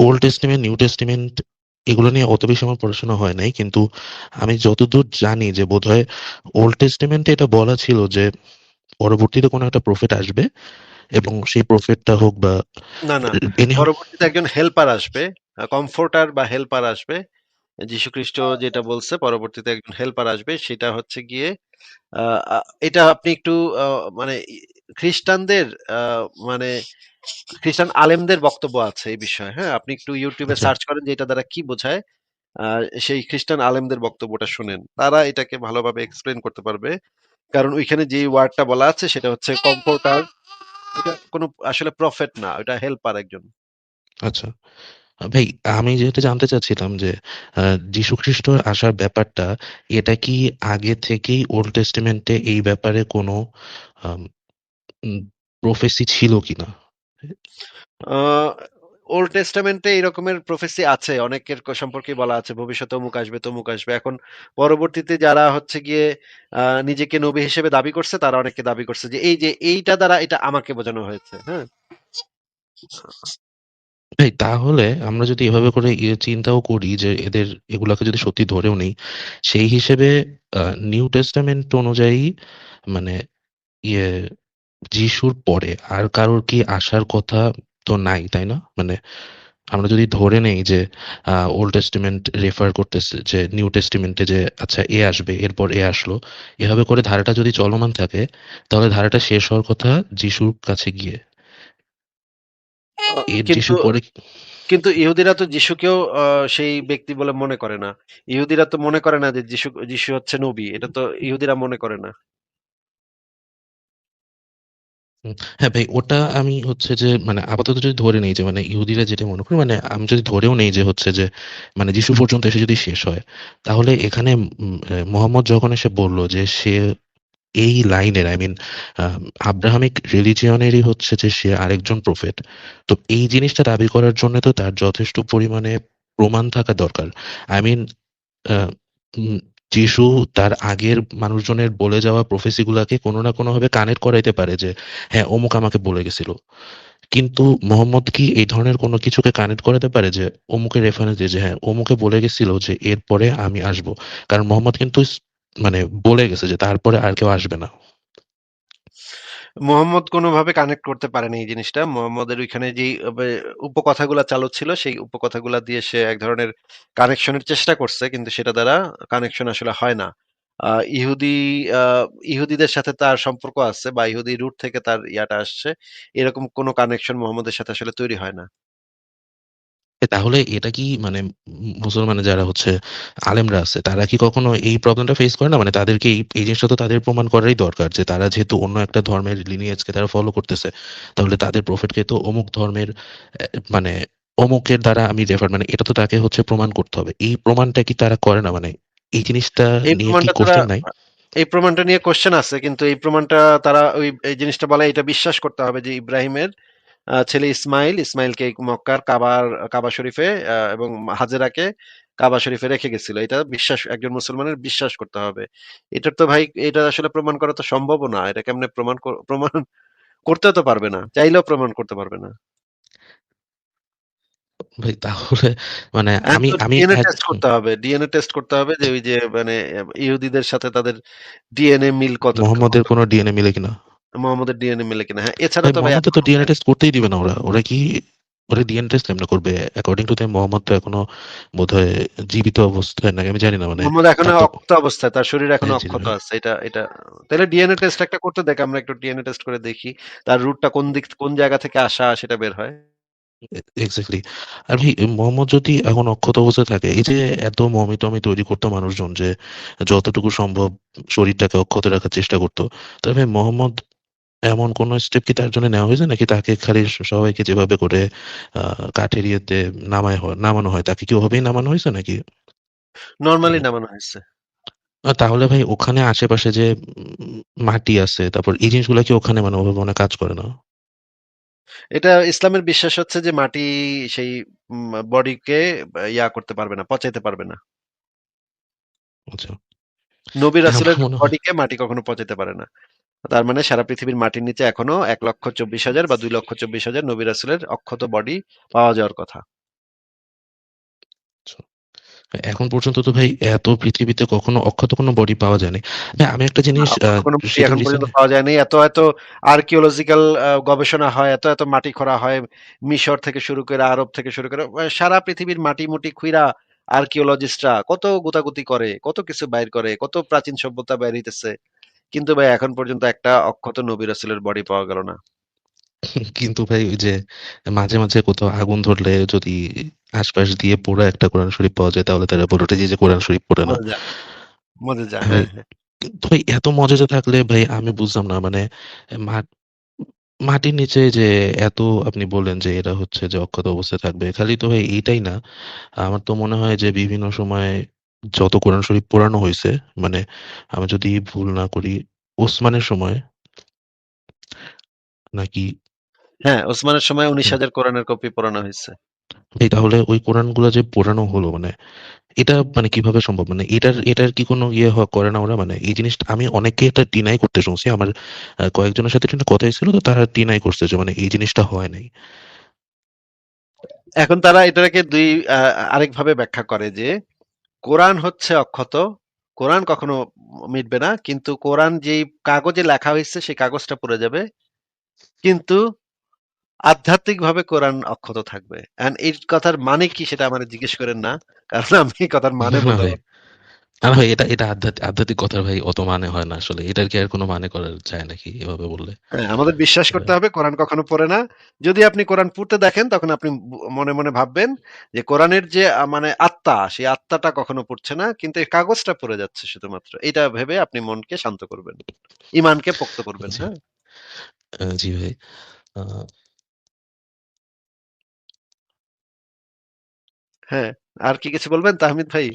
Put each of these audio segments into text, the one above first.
Old testament, new testament এগুলো নিয়ে অত বেশি আমার পড়াশোনা হয় নাই। কিন্তু আমি যতদূর জানি যে বোধহয় ওল্ড টেস্টিমেন্টে এটা বলা ছিল যে পরবর্তীতে কোনো একটা প্রফিট আসবে এবং সেই প্রফিটটা হোক বা না, না। পরবর্তীতে একজন হেল্পার আসবে। কমফোর্টার বা হেল্পার আসবে। যীশুখ্রিস্ট যেটা বলছে পরবর্তীতে একজন হেল্পার আসবে সেটা হচ্ছে গিয়ে এটা আপনি একটু মানে খ্রিস্টানদের মানে খ্রিস্টান আলেমদের বক্তব্য আছে এই বিষয়ে, হ্যাঁ? আপনি একটু ইউটিউবে আচ্ছা। সার্চ করেন যে এটা দ্বারা কি বোঝায়। সেই খ্রিস্টান আলেমদের বক্তব্যটা শোনেন। তারা এটাকে ভালোভাবে এক্সপ্লেন করতে পারবে। কারণ ওইখানে যেই ওয়ার্ডটা বলা আছে সেটা হচ্ছে কমফোর্টার। এটা কোনো আসলে প্রফেট না। ওটা হেল্পার একজন। আচ্ছা। ভাই আমি যেটা জানতে চাচ্ছিলাম যে যীশু খ্রিস্ট আসার ব্যাপারটা এটা কি আগে থেকেই ওল্ড টেস্টামেন্টে এই ব্যাপারে কোনো প্রফেসি ছিল কিনা? ওল্ড টেস্টামেন্টে এই রকমের প্রফেসি আছে। অনেকের সম্পর্কে বলা আছে ভবিষ্যতে অমুক আসবে, তমুক আসবে। এখন পরবর্তীতে যারা হচ্ছে গিয়ে নিজেকে নবী হিসেবে দাবি করছে তারা অনেকে দাবি করছে যে এই যে এইটা দ্বারা এটা আমাকে বোঝানো হয়েছে। হ্যাঁ? ভাই তাহলে আমরা যদি এভাবে করে চিন্তাও করি যে এদের এগুলাকে যদি সত্যি ধরেও নেই, সেই হিসেবে নিউ টেস্টামেন্ট অনুযায়ী মানে ইয়ে যিশুর পরে আর কারোর কি আসার কথা তো নাই, তাই না? মানে আমরা যদি ধরে নেই যে ওল্ড টেস্টিমেন্ট রেফার করতেছে যে নিউ টেস্টিমেন্টে যে আচ্ছা এ আসবে, এরপর এ আসলো। এভাবে করে ধারাটা যদি চলমান থাকে তাহলে ধারাটা শেষ হওয়ার কথা যিশুর কাছে গিয়ে। কিন্তু ইহুদিরা তো যিশুকেও সেই ব্যক্তি বলে মনে করে না। ইহুদিরা তো মনে করে না যে যিশু যিশু হচ্ছে নবী। এটা তো ইহুদিরা মনে করে না। হ্যাঁ ভাই ওটা আমি হচ্ছে যে মানে আপাতত যদি ধরে নেই যে মানে ইহুদিরা যেটা মনে করে মানে আমি যদি ধরেও নেই যে হচ্ছে যে মানে যিশু পর্যন্ত এসে যদি শেষ হয় তাহলে এখানে মোহাম্মদ যখন এসে বলল যে সে এই লাইনের আই মিন আব্রাহামিক রিলিজিয়নেরই হচ্ছে যে সে আরেকজন প্রফেট। তো এই জিনিসটা দাবি করার জন্য তো তার যথেষ্ট পরিমাণে প্রমাণ থাকা দরকার। আই মিন যিশু তার আগের মানুষজনের বলে যাওয়া প্রফেসি গুলাকে কোনো না কোনোভাবে কানেক্ট করাইতে পারে যে হ্যাঁ অমুক আমাকে বলে গেছিল। কিন্তু মোহাম্মদ কি এই ধরনের কোনো কিছুকে কানেক্ট করাতে পারে যে, অমুকের রেফারেন্স দিয়ে যে হ্যাঁ অমুকে বলে গেছিল যে, এরপরে আমি আসব। কারণ মোহাম্মদ কিন্তু মানে বলে গেছে যে তারপরে আর কেউ আসবে না মোহাম্মদ কোনোভাবে কানেক্ট করতে পারেনি এই জিনিসটা। মোহাম্মদের ওইখানে আবে উপকথাগুলা চালু ছিল, সেই উপকথাগুলা দিয়ে সে এক ধরনের কানেকশনের চেষ্টা করছে। কিন্তু সেটা দ্বারা কানেকশন আসলে হয় না। ইহুদি ইহুদিদের সাথে তার সম্পর্ক আছে বা ইহুদি রুট থেকে তার ইয়াটা আসছে। এরকম কোনো কানেকশন মোহাম্মদের সাথে আসলে তৈরি হয় না। তাহলে এটা কি মানে মুসলমানের যারা হচ্ছে আলেমরা আছে তারা কি কখনো এই প্রবলেমটা ফেস করে না? মানে তাদেরকে এই, জিনিসটা তো তাদের প্রমাণ করাই দরকার যে তারা যেহেতু অন্য একটা ধর্মের lineage কে তারা ফলো করতেছে। তাহলে তাদের প্রফেটকে তো অমুক ধর্মের মানে অমুকের দ্বারা আমি রেফার মানে এটা তো তাকে হচ্ছে প্রমাণ করতে হবে। এই প্রমাণটা কি তারা করে না? মানে এই জিনিসটা নিয়ে কি কোয়েশ্চেন নাই? এই প্রমাণটা নিয়ে কোশ্চেন আছে। কিন্তু এই প্রমাণটা তারা ওই এই জিনিসটা বলে এটা বিশ্বাস করতে হবে যে ইব্রাহিমের ছেলে ইসমাইল, ইসমাইলকে মক্কার কাবার কাবা শরীফে এবং হাজেরাকে কাবা শরীফে রেখে গেছিল। এটা বিশ্বাস একজন মুসলমানের বিশ্বাস করতে হবে। এটার তো ভাই এটা আসলে প্রমাণ করা তো সম্ভবও না। এটা কেমনে প্রমাণ প্রমাণ করতেও তো পারবে না। চাইলেও প্রমাণ করতে পারবে না। ভাই তাহলে মানে হ্যাঁ, আমি আমি টেস্ট করতে হবে। ডিএনএ টেস্ট করতে হবে যে ওই যে মানে ইহুদিদের সাথে তাদের ডিএনএ মিল কত মোহাম্মদের কোনো ডিএনএ মিলে কিনা? মোহাম্মদের ডিএনএ মিলে কিনা। হ্যাঁ, এছাড়া তো ভাই তো ডিএনএ টেস্ট করতেই দিবে না ওরা। ওরা কি ওরা ডিএনএ টেস্ট করবে? অ্যাকর্ডিং টু দেম মোহাম্মদ তো এখনও বোধহয় জীবিত অবস্থায় নাকি আমি জানি না মানে মোহাম্মদ এখনও অক্ষত অবস্থায়। তার শরীর এখনও হ্যাঁ, অক্ষত আছে। এটা এটা তাইলে ডিএনএ টেস্ট একটা করতে দেখ। আমরা একটু ডিএনএ টেস্ট করে দেখি। তার রুটটা কোন দিক কোন জায়গা থেকে আসা সেটা বের হয়। এ এক্সাক্টলি। আর ভাই মোহাম্মদ যদি এখন অক্ষত অবস্থায় থাকে, এই যে এত মমি-টমি তৈরি করতো মানুষজন যে যতটুকু সম্ভব শরীরটাকে অক্ষত রাখার চেষ্টা করতো। তবে মোহাম্মদ এমন কোন স্টেপ কি তার জন্য নেওয়া হয়েছে? নাকি তাকে খালি সবাইকে যেভাবে করে কাঠের ইয়েতে নামায় হয় নামানো হয় তাকে কি ওভাবেই নামানো হয়েছে নাকি? নরমালি মানে নামানো হয়েছে। তাহলে ভাই ওখানে আশেপাশে যে মাটি আছে, তারপর এই জিনিসগুলা কি ওখানে মানে ওভাবে মনে কাজ করে না? এটা ইসলামের বিশ্বাস হচ্ছে যে মাটি সেই বডিকে ইয়া করতে পারবে না, পচাইতে পারবে না। আচ্ছা। নবী রাসূলের বডিকে মাটি কখনো পচাইতে পারে না। তার মানে সারা পৃথিবীর মাটির নিচে এখনও ১,২৪,০০০ বা ২,২৪,০০০ নবী রাসূলের অক্ষত বডি পাওয়া যাওয়ার কথা। এখন পর্যন্ত তো ভাই এত পৃথিবীতে কখনো অক্ষত কোনো বডি পাওয়া যায়নি। আমি একটা জিনিস মাটি এখন পর্যন্ত পাওয়া যায়নি। এত, এত আর্কিওলজিক্যাল গবেষণা হয়, এত, এত মাটি খোঁড়া হয়। মিশর থেকে শুরু করে আরব থেকে শুরু করে সারা পৃথিবীর মাটি-মুটি খুইড়া আর্কিওলজিস্টরা কত গুতাগুতি করে, কত কিছু বাইর করে, কত প্রাচীন সভ্যতা বের হইতেছে। কিন্তু ভাই এখন পর্যন্ত একটা অক্ষত নবী রাসূলের বডি পাওয়া গেল না। কিন্তু ভাই ওই যে মাঝে, মাঝে কোথাও আগুন ধরলে যদি আশপাশ দিয়ে পোড়া একটা কোরআন শরীফ পাওয়া যায় তাহলে তারা বলে যে, যে কোরআন শরীফ পড়ে না। মজা, মজা। ভাই হ্যাঁ, হ্যাঁ। কিন্তু ভাই এত মজাটা থাকলে ভাই আমি বুঝলাম না মানে মাটির নিচে যে এত আপনি বললেন যে এরা হচ্ছে যে অক্ষত অবস্থায় থাকবে। খালি তো ভাই এইটাই না। আমার তো মনে হয় যে বিভিন্ন সময়ে যত কোরআন শরীফ পোড়ানো হইছে মানে আমি যদি ভুল না করি ওসমানের সময় নাকি হ্যাঁ, ওসমানের সময় হুম। ১৯,০০০ কোরআনের কপি পোড়ানো হইছে। ভাই তাহলে ওই কোরআনগুলা যে পোড়ানো হলো মানে এটা মানে কীভাবে সম্ভব? মানে এটার এটার কি কোনো ইয়ে হ করে না ওরা? মানে এই জিনিসটা আমি অনেককে এটা ডিনাই করতে শুনছি। আমার কয়েকজনের সাথে এটা কথা হয়েছিল তো তারা ডিনাই করছে যে মানে এই জিনিসটা হয় নাই। এখন তারা এটাকে ২ আ আরেকভাবে ব্যাখ্যা করে যে কোরআন হচ্ছে অক্ষত। কোরআন কখনো মিটবে না। কিন্তু কোরআন যেই কাগজে লেখা হয়েছে, সেই কাগজটা পড়ে যাবে। কিন্তু আধ্যাত্মিকভাবে কোরআন অক্ষত থাকবে। এন্ড এই কথার মানে কি সেটা আমার জিজ্ঞেস করেন না। কারণ আমি কথার মানে বলতে না ভাই এটা এটা আধ্যাত্মিক কথার ভাই অত মানে হয় না আসলে। এটার কি আর কোনো মানে করা যায় নাকি এভাবে বললে? হ্যাঁ, আমাদের বিশ্বাস করতে হবে কোরআন কখনো পড়ে না। যদি আপনি কোরআন পড়তে দেখেন তখন আপনি মনে, মনে ভাববেন যে কোরআনের যে মানে আত্মা, সেই আত্মাটা কখনো পড়ছে না। কিন্তু এই কাগজটা পড়ে যাচ্ছে শুধুমাত্র। এটা ভেবে আপনি মনকে শান্ত করবেন। ঈমানকে পোক্ত করবেন, হ্যাঁ? জি ভাই। হ্যাঁ। আর কি কিছু বলবেন তাহমিদ ভাই?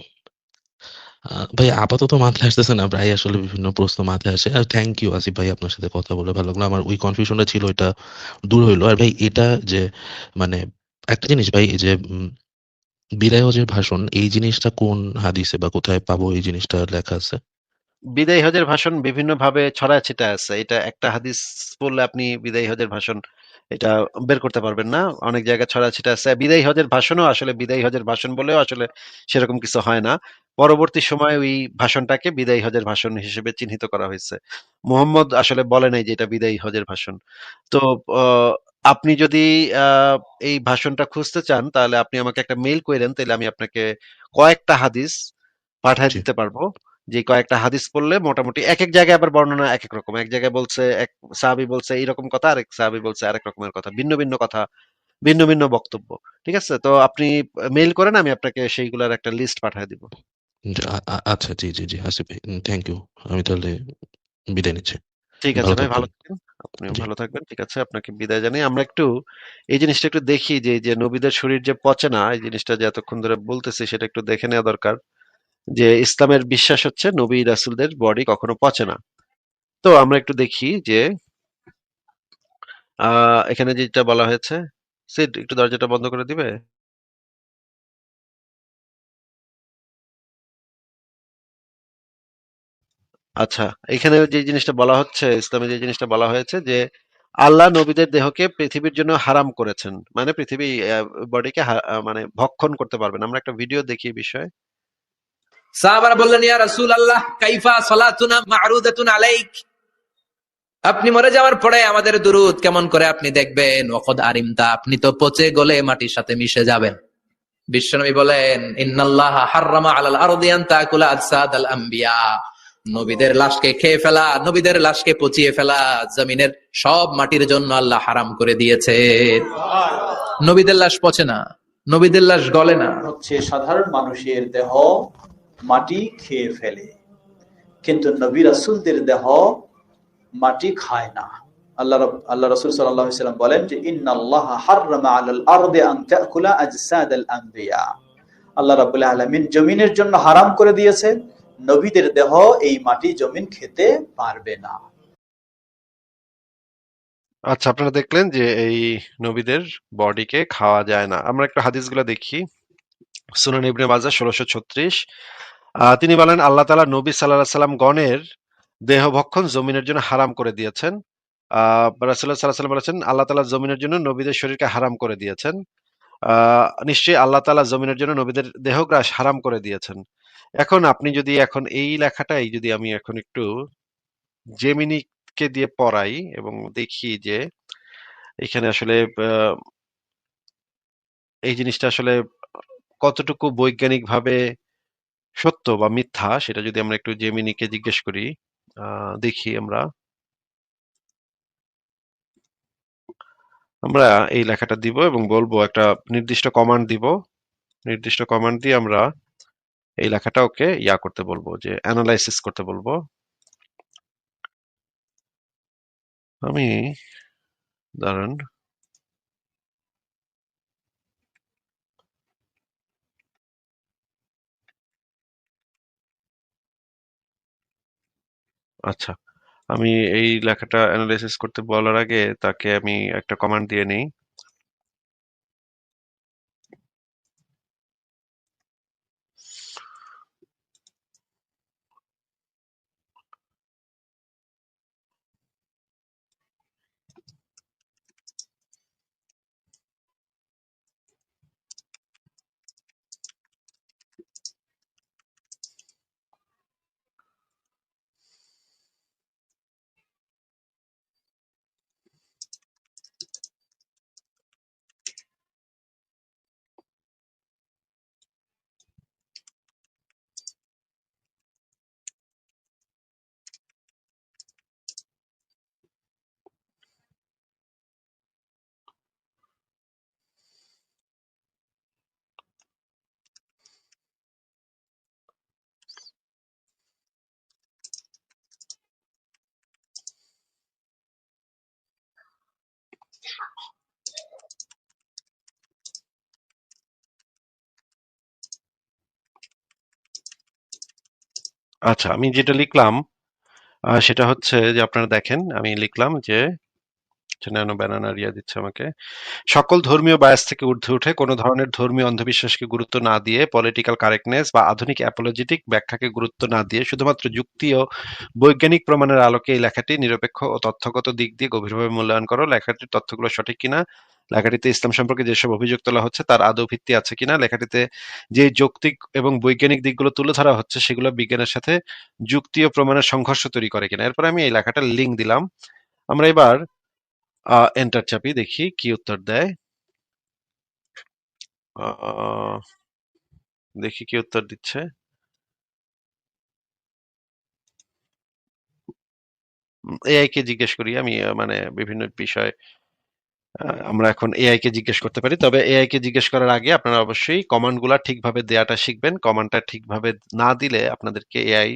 ভাই, আপাতত মাথায় আসতেছে না। প্রায় আসলে বিভিন্ন প্রশ্ন মাথায় আসে। আর থ্যাংক ইউ আসিফ ভাই আপনার সাথে কথা বলে ভালো লাগল। আমার ওই কনফিউশনটা ছিল, ওইটা দূর হইল। আর ভাই, এটা যে মানে একটা জিনিস ভাই যে বিদায় হজের ভাষণ, এই জিনিসটা কোন হাদিসে বা কোথায় পাবো এই জিনিসটা লেখা আছে? বিদায়ী হজের ভাষণ বিভিন্নভাবে ছড়ায়-ছিটায় আছে। এটা একটা হাদিস পড়লে আপনি বিদায়ী হজের ভাষণ এটা বের করতে পারবেন না। অনেক জায়গায় ছড়ায়-ছিটায় আছে। বিদায়ী হজের ভাষণও আসলে বিদায়ী হজের ভাষণ বলেও আসলে সেরকম কিছু হয় না। পরবর্তী সময়ে ওই ভাষণটাকে বিদায়ী হজের ভাষণ হিসেবে চিহ্নিত করা হয়েছে। মোহাম্মদ আসলে বলে নাই যে এটা বিদায়ী হজের ভাষণ। তো আপনি যদি এই ভাষণটা খুঁজতে চান তাহলে আপনি আমাকে একটা মেইল কইরেন তাহলে আমি আপনাকে কয়েকটা হাদিস পাঠায় দিতে পারব। যে কয়েকটা হাদিস পড়লে মোটামুটি একেক জায়গায় আবার বর্ণনা একেক রকম। এক জায়গায় বলছে এক সাহাবী বলছে এইরকম কথা, আরেক সাহাবী বলছে আরেক রকমের কথা। ভিন্ন, ভিন্ন কথা, ভিন্ন, ভিন্ন বক্তব্য। ঠিক আছে? তো আপনি মেইল করেন আমি আপনাকে সেইগুলার একটা লিস্ট পাঠায় দিব। আচ্ছা জি, জি, জি আসিফ থ্যাংক ইউ। আমি তাহলে বিদায় নিচ্ছি। ঠিক আছে ভাই, ভালো থাকবেন। থাকবেন। আপনিও ভালো থাকবেন। ঠিক আছে? আপনাকে বিদায় জানাই। আমরা একটু এই জিনিসটা একটু দেখি যে, যে নবীদের শরীর যে পচে না, এই জিনিসটা যে এতক্ষণ ধরে বলতেছি সেটা একটু দেখে নেওয়া দরকার। যে ইসলামের বিশ্বাস হচ্ছে নবী রাসুলদের বডি কখনো পচে না। তো আমরা একটু দেখি যে এখানে যেটা বলা হয়েছে, সিড একটু দরজাটা বন্ধ করে দিবে? আচ্ছা, এখানে যে জিনিসটা বলা হচ্ছে, ইসলামে যে জিনিসটা বলা হয়েছে যে, আল্লাহ নবীদের দেহকে পৃথিবীর জন্য হারাম করেছেন। মানে পৃথিবী বডিকে মানে ভক্ষণ করতে পারবেন আমরা একটা ভিডিও দেখি বিষয়ে। সাহাবারা বললেন, ইয়া রাসূল আল্লাহ কাইফা সালাতুনা মা'রুদাতুন আলাইক? আপনি মরে যাওয়ার পরে আমাদের দুরুদ কেমন করে আপনি দেখবেন? ওকদ আরিমতা আপনি তো পচে গলে মাটির সাথে মিশে যাবেন। বিশ্বনবী বলেন, ইন্নাল্লাহ হাররামা আলাল আরদি আন তাকুলা আজসাদাল আম্বিয়া নবীদের লাশকে খেয়ে ফেলা, নবীদের লাশকে পচিয়ে ফেলা, জমিনের সব মাটির জন্য আল্লাহ হারাম করে দিয়েছে। নবীদের লাশ পচে না, নবীদের লাশ গলে না। হচ্ছে সাধারণ মানুষের দেহ মাটি খেয়ে ফেলে। কিন্তু নবী রাসূলদের দেহ মাটি খায় না। আল্লাহ আল্লাহ রসুল সাল্লাম বলেন যে আনবিয়া। আল্লাহ রাব্বুল আলামিন জমিনের জন্য হারাম করে দিয়েছে। নবীদের দেহ এই মাটি জমিন খেতে পারবে না। আচ্ছা, আপনারা দেখলেন যে এই নবীদের বডিকে খাওয়া যায় না। আমরা একটু হাদিসগুলো দেখি। সুনান ইবনে মাজাহ ১৬৩৬ আ তিনি বলেন, আল্লাহ তাআলা নবী আলাইহি সাল্লাম গণের দেহ ভক্ষণ জমিনের জন্য হারাম করে দিয়েছেন। আ রাসূলুল্লাহ সাল্লাল্লাহু সাল্লাম বলেছেন, আল্লাহ তাআলা জমিনের জন্য নবীদের শরীরকে হারাম করে দিয়েছেন। নিশ্চয়ই আল্লাহ তাআলা জমিনের জন্য নবীদের দেহগ্রাস হারাম করে দিয়েছেন এখন আপনি যদি এখন এই লেখাটাই যদি আমি এখন একটু জেমিনিকে দিয়ে পড়াই এবং দেখি যে এখানে আসলে এই জিনিসটা আসলে কতটুকু বৈজ্ঞানিকভাবে সত্য বা মিথ্যা সেটা যদি আমরা একটু জেমিনিকে জিজ্ঞেস করি দেখি আমরা। আমরা এই লেখাটা দিব এবং বলব একটা নির্দিষ্ট কমান্ড দিব। নির্দিষ্ট কমান্ড দিয়ে আমরা এই লেখাটা ওকে ইয়া করতে বলব, যে অ্যানালাইসিস করতে বলব। আমি, দাঁড়ান। আচ্ছা আমি এই লেখাটা অ্যানালাইসিস করতে বলার আগে তাকে আমি একটা কমান্ড দিয়ে নিই। আচ্ছা আমি যেটা লিখলাম সেটা হচ্ছে যে আপনারা দেখেন আমি লিখলাম যে দিচ্ছে আমাকে। সকল ধর্মীয় বায়াস থেকে ঊর্ধ্বে উঠে কোনো ধরনের ধর্মীয় অন্ধবিশ্বাসকে গুরুত্ব না দিয়ে পলিটিক্যাল কারেক্টনেস বা আধুনিক অ্যাপোলজেটিক ব্যাখ্যাকে গুরুত্ব না দিয়ে শুধুমাত্র যুক্তি ও বৈজ্ঞানিক প্রমাণের আলোকে এই লেখাটি নিরপেক্ষ ও তথ্যগত দিক দিয়ে গভীরভাবে মূল্যায়ন করো। লেখাটির তথ্যগুলো সঠিক কিনা? লেখাটিতে ইসলাম সম্পর্কে যেসব অভিযোগ তোলা হচ্ছে, তার আদৌ ভিত্তি আছে কিনা? লেখাটিতে যে যৌক্তিক এবং বৈজ্ঞানিক দিকগুলো তুলে ধরা হচ্ছে, সেগুলো বিজ্ঞানের সাথে যুক্তি ও প্রমাণের সংঘর্ষ তৈরি করে কিনা? এরপর আমি এই লেখাটার লিঙ্ক দিলাম। আমরা এবার এন্টার চাপি দেখি কি উত্তর দেয়। দেখি কি উত্তর দিচ্ছে। এআই কে জিজ্ঞেস করি আমি মানে বিভিন্ন বিষয় আমরা এখন এআই কে জিজ্ঞেস করতে পারি। তবে এআই কে জিজ্ঞেস করার আগে আপনারা অবশ্যই কমান্ডগুলা ঠিকভাবে দেয়াটা শিখবেন। কমান্ডটা ঠিকভাবে না দিলে আপনাদেরকে এআই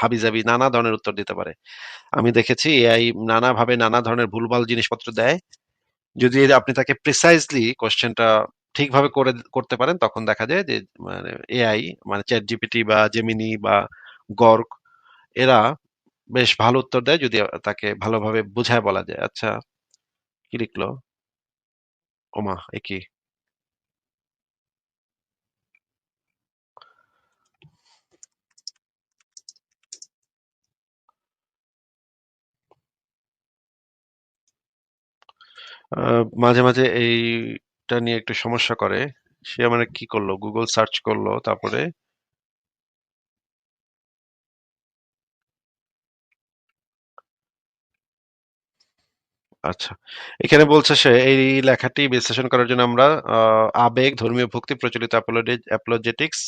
হাবিজাবি নানা ধরনের উত্তর দিতে পারে। আমি দেখেছি এআই নানা ভাবে নানা ধরনের ভুলভাল জিনিসপত্র দেয়। যদি আপনি তাকে প্রিসাইজলি কোশ্চেনটা ঠিকভাবে করে করতে পারেন, তখন দেখা যায় যে মানে এআই মানে চ্যাট জিপিটি বা জেমিনি বা গর্গ এরা বেশ ভালো উত্তর দেয় যদি তাকে ভালোভাবে বুঝায় বলা যায়। আচ্ছা কি লিখলো ওমা এ কি আহ, মাঝে মাঝে এইটা নিয়ে একটু সমস্যা করে। সে মানে কি করল? গুগল সার্চ করল তারপরে আচ্ছা। এখানে বলছে সে, এই লেখাটি বিশ্লেষণ করার জন্য আমরা আবেগ, ধর্মীয় ভক্তি, প্রচলিত অ্যাপোলজেটিক্স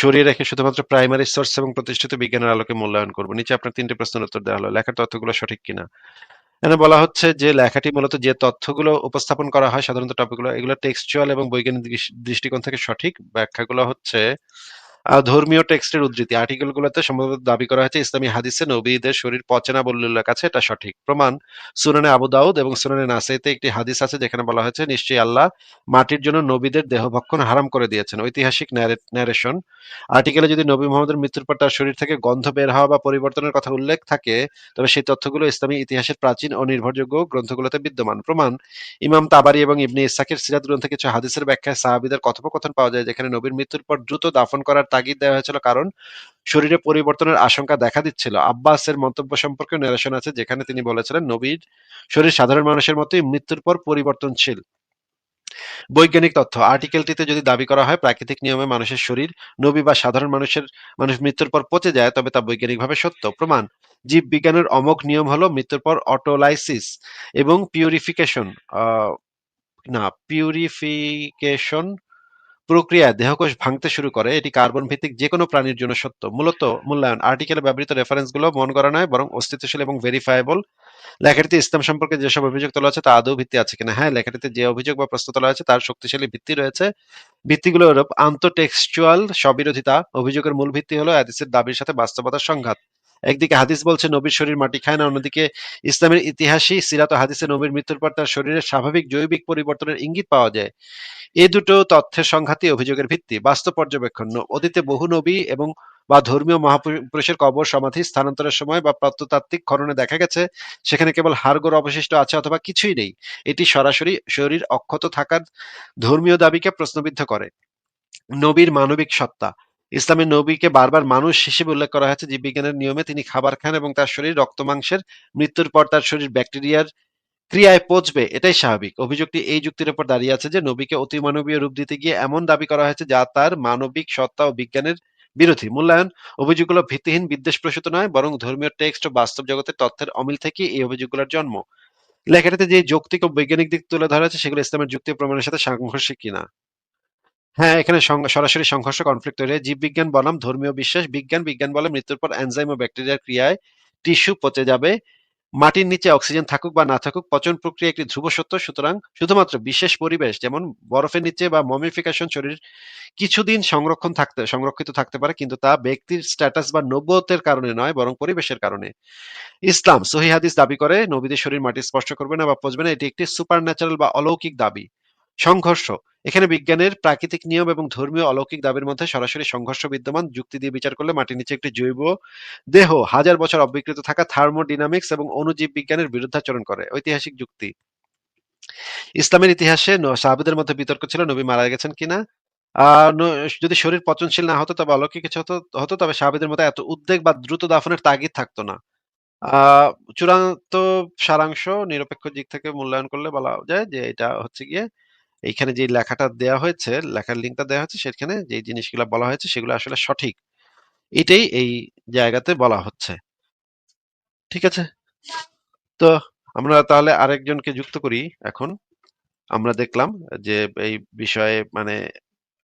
সরিয়ে রেখে শুধুমাত্র প্রাইমারি সোর্স এবং প্রতিষ্ঠিত বিজ্ঞানের আলোকে মূল্যায়ন করব। নিচে আপনার তিনটে প্রশ্নের উত্তর দেওয়া হলো, লেখার তথ্যগুলো সঠিক কিনা? এখানে বলা হচ্ছে যে, লেখাটি মূলত যে তথ্যগুলো উপস্থাপন করা হয়, সাধারণত টপিকগুলো এগুলো টেক্সচুয়াল এবং বৈজ্ঞানিক দৃষ্টিকোণ থেকে সঠিক। ব্যাখ্যাগুলো হচ্ছে ধর্মীয় টেক্সটের উদ্ধৃতি। আর্টিকেলগুলোতে সম্ভবত দাবি করা হয়েছে, ইসলামী হাদিসে নবীদের শরীর পচে না বলে এটা সঠিক। প্রমাণ, সুনানে আবু দাউদ এবং সুনানে নাসাইতে একটি হাদিস আছে, যেখানে বলা হয়েছে, নিশ্চয়ই আল্লাহ মাটির জন্য নবীদের দেহভক্ষণ হারাম করে দিয়েছেন। ঐতিহাসিক ন্যারেশন আর্টিকেলে যদি নবী মোহাম্মদের মৃত্যুর পর তার শরীর থেকে গন্ধ বের হওয়া বা পরিবর্তনের কথা উল্লেখ থাকে, তবে সেই তথ্যগুলো ইসলামী ইতিহাসের প্রাচীন ও নির্ভরযোগ্য গ্রন্থগুলোতে বিদ্যমান। প্রমাণ, ইমাম তাবারি এবং ইবনে ইসাকের সিরাত গ্রন্থে কিছু হাদিসের ব্যাখ্যায় সাহাবিদের কথোপকথন পাওয়া যায়, যেখানে নবীর মৃত্যুর পর দ্রুত দাফন করার তাগিদ দেওয়া হয়েছিল কারণ শরীরে পরিবর্তনের আশঙ্কা দেখা দিচ্ছিল। আব্বাসের মন্তব্য সম্পর্কে নিরেশন আছে যেখানে তিনি বলেছিলেন, নবীর শরীর সাধারণ মানুষের মতোই মৃত্যুর পর পরিবর্তনশীল। বৈজ্ঞানিক তথ্য, আর্টিকেলটিতে যদি দাবি করা হয়, প্রাকৃতিক নিয়মে মানুষের শরীর, নবী বা সাধারণ মানুষের, মানুষ মৃত্যুর পর পচে যায়, তবে তা বৈজ্ঞানিকভাবে সত্য। প্রমাণ জীব বিজ্ঞানের অমোঘ নিয়ম হলো মৃত্যুর পর অটোলাইসিস এবং পিউরিফিকেশন না পিউরিফিকেশন প্রক্রিয়া দেহকোষ ভাঙতে শুরু করে, এটি কার্বন ভিত্তিক যে কোনো প্রাণীর জন্য সত্য। মূলত মূল্যায়ন আর্টিকেলে ব্যবহৃত রেফারেন্সগুলো মন করা নয়, বরং অস্তিত্বশীল এবং ভেরিফায়েবল লেখাটিতে ইসলাম সম্পর্কে যেসব অভিযোগ তোলা আছে তা আদৌ ভিত্তি আছে কিনা? হ্যাঁ লেখাটিতে যে অভিযোগ বা প্রশ্ন তোলা আছে তার শক্তিশালী ভিত্তি রয়েছে। ভিত্তিগুলো হলো আন্তঃটেক্সচুয়াল স্ববিরোধিতা। অভিযোগের মূল ভিত্তি হলো হাদিসের দাবির সাথে বাস্তবতার সংঘাত। একদিকে হাদিস বলছে, নবীর শরীর মাটি খায় না, অন্যদিকে ইসলামের ইতিহাসই সিরাত হাদিসে নবীর মৃত্যুর পর তার শরীরের স্বাভাবিক জৈবিক পরিবর্তনের ইঙ্গিত পাওয়া যায়। এ দুটো তথ্যের সংঘাতই অভিযোগের ভিত্তি। বাস্তব পর্যবেক্ষণ অতীতে বহু নবী এবং বা ধর্মীয় মহাপুরুষের কবর, সমাধি, স্থানান্তরের সময় বা প্রত্নতাত্ত্বিক খননে দেখা গেছে, সেখানে কেবল হাড়গোড় অবশিষ্ট আছে অথবা কিছুই নেই। এটি সরাসরি শরীর অক্ষত থাকার ধর্মীয় দাবিকে প্রশ্নবিদ্ধ করে। নবীর মানবিক সত্তা। ইসলামের নবীকে বারবার মানুষ হিসেবে উল্লেখ করা হয়েছে জীববিজ্ঞানের নিয়মে তিনি খাবার খান এবং তার শরীর রক্ত মাংসের মৃত্যুর পর তার শরীর ব্যাকটেরিয়ার ক্রিয়ায় পচবে, এটাই স্বাভাবিক। অভিযোগটি এই যুক্তির উপর দাঁড়িয়ে আছে যে নবীকে অতিমানবীয় রূপ দিতে গিয়ে এমন দাবি করা হয়েছে যা তার মানবিক, সত্তা ও বিজ্ঞানের বিরোধী। মূল্যায়ন অভিযোগগুলো ভিত্তিহীন বিদ্বেষ প্রসূত নয়, বরং ধর্মীয় টেক্সট ও বাস্তব জগতের তথ্যের অমিল থেকে এই অভিযোগগুলোর জন্ম। লেখাটিতে যে যৌক্তিক ও বৈজ্ঞানিক দিক তুলে ধরা হয়েছে, সেগুলো ইসলামের যুক্তি প্রমাণের সাথে সাংঘর্ষিক কিনা। হ্যাঁ এখানে সরাসরি সংঘর্ষ কনফ্লিক্ট তৈরি জীববিজ্ঞান বনাম, ধর্মীয় বিশ্বাস, বিজ্ঞান বিজ্ঞান বলে মৃত্যুর পর এনজাইম ও ব্যাকটেরিয়ার ক্রিয়ায় টিস্যু পচে যাবে। মাটির নিচে অক্সিজেন থাকুক বা না থাকুক, পচন প্রক্রিয়া একটি ধ্রুব সত্য। সুতরাং শুধুমাত্র বিশেষ পরিবেশ, যেমন বরফের নিচে বা মমিফিকেশন শরীর, কিছুদিন সংরক্ষণ থাকতে, সংরক্ষিত থাকতে পারে, কিন্তু তা ব্যক্তির স্ট্যাটাস বা নব্যতের কারণে নয়, বরং পরিবেশের কারণে। ইসলাম সহি হাদিস দাবি করে, নবীদের শরীর মাটি স্পর্শ করবে না বা পচবে না, এটি একটি সুপার ন্যাচারাল বা অলৌকিক দাবি। সংঘর্ষ। এখানে বিজ্ঞানের প্রাকৃতিক নিয়ম এবং ধর্মীয় অলৌকিক দাবির মধ্যে সরাসরি সংঘর্ষ বিদ্যমান যুক্তি দিয়ে বিচার করলে মাটির নিচে একটি জৈব দেহ হাজার বছর অবিকৃত থাকা থার্মোডিনামিক্স এবং অণুজীব বিজ্ঞানের বিরুদ্ধাচরণ করে। ঐতিহাসিক যুক্তি। ইসলামের ইতিহাসে সাহাবীদের মধ্যে বিতর্ক ছিল, নবী মারা গেছেন কিনা? যদি শরীর পচনশীল না হতো তবে অলৌকিক কিছু হতো তবে সাহাবীদের মধ্যে এত উদ্বেগ বা দ্রুত দাফনের তাগিদ থাকতো না। চূড়ান্ত সারাংশ নিরপেক্ষ দিক থেকে মূল্যায়ন করলে বলা যায় যে এটা হচ্ছে গিয়ে এইখানে যে লেখাটা দেয়া হয়েছে, লেখার লিঙ্কটা দেওয়া হয়েছে, সেখানে যে জিনিসগুলো বলা হয়েছে, সেগুলো আসলে সঠিক। এটাই এই জায়গাতে বলা হচ্ছে। ঠিক আছে? তো আমরা তাহলে আরেকজনকে যুক্ত করি এখন। আমরা দেখলাম যে এই বিষয়ে মানে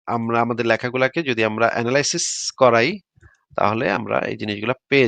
আমরা, আমাদের লেখাগুলাকে যদি আমরা অ্যানালাইসিস করাই, তাহলে আমরা এই জিনিসগুলো পেয়ে